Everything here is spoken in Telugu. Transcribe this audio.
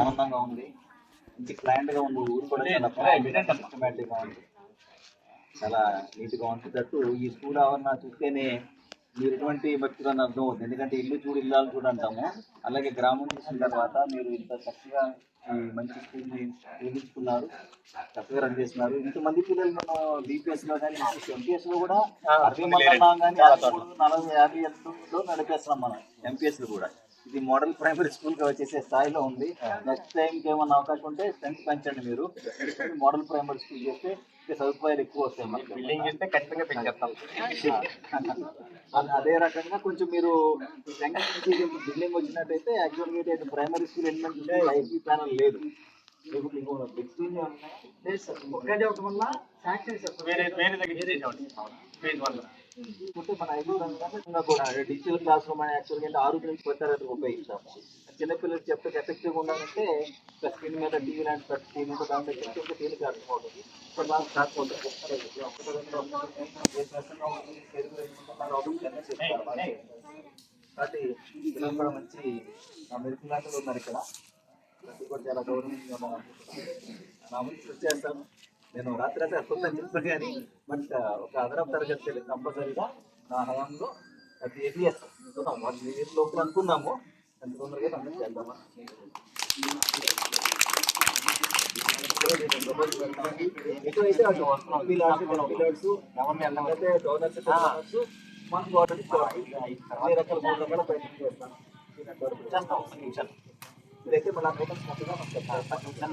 ఆనందంగా ఉంది. మంచి ప్లాంట్గా ఉంది. ఊరు కూడా చాలా సిస్టమేటిక్గా ఉంది. చాలా నీట్గా ఉంది. దట్టు ఈ స్కూల్ ఆవరణ చూస్తేనే మీరు ఎటువంటి భక్తులు అని అర్థం అవుతుంది. ఎందుకంటే ఇల్లు చూడు ఇల్లాలు చూడు అంటాము. అలాగే గ్రామం చూసిన తర్వాత మీరు ఇంత చక్కగా ఈ మంచి స్కూల్ని నిర్మించుకున్నారు. చక్కగా రన్ చేస్తున్నారు. ఇంతమంది పిల్లలు మనం డిపిఎస్లో కానీ ఎంపీఎస్లో కూడా అరవై మంది కానీ నలభై యాభై ఎంతో నడిపేస్తున్నాం మనం. ఎంపీఎస్లో కూడా. ఇది మోడల్ ప్రైమరీ స్కూల్గా వచ్చేసే స్థాయిలో ఉంది. నెక్స్ట్ టైం ఏమన్నా అవకాశం ఉంటే స్ట్రెంత్ పెంచండి మీరు. మోడల్ ప్రైమరీ స్కూల్ చేస్తే సదుపాయాలు ఎక్కువ వస్తాయి మనకి. బిల్డింగ్ చేస్తే ఖచ్చితంగా పెంచేస్తాం. అదే రకంగా కొంచెం మీరు బిల్డింగ్ వచ్చినట్టయితే యాక్చువల్గా అయితే ప్రైమరీ స్కూల్ ఎలిమెంట్ ఉంటే ఐపీ ప్యానల్ లేదు. ఒకటి వల్ల శాంక్షన్ వేరే వేరే దగ్గర ఫేజ్ వన్ మన ఐదు కూడా డిజిటల్ క్లాస్ రూమ్ అని యాక్చువల్గా అంటే ఆరు నుంచి పది తరగతి ఉపయోగిస్తాము చిన్నపిల్లలకి చెప్తే ఎఫెక్టివ్గా ఉండాలంటే స్క్రీన్ మీద టీవీ లాంటి ప్రతి టీవీ మీద దాని దగ్గర చెప్తే తేలిక అర్థమవుతుంది. ఇప్పుడు నాకు కాకపోతే కాబట్టి పిల్లలు కూడా మంచి మెరుపు లాంటివి ఉన్నారు ఇక్కడ. కూడా చాలా గౌరవంగా మనం నా ముందు కృషి చేస్తాను. నేను రాత్రి రాత్రి అర్థం చెప్తాను కానీ బట్ ఒక అదనపు తరగతి కంపల్సరీగా నా హయాంలో అది ఏది చేస్తాం. వన్ ఇయర్ లోపల అనుకున్నాము ఎంత తొందరగా కంప్లీట్ చేద్దామా? ఎటువైతే అటు వస్తున్నాం పిల్లర్స్ పిల్లర్స్ ఎవరిని వెళ్ళాం అయితే డోనర్స్ డోనర్స్ మన గవర్నమెంట్ అన్ని రకాల మూడు రకాల ప్రయత్నం చేస్తాం చేస్తాం ఒక్క నిమిషాలు ఇదైతే మన చెప్తాం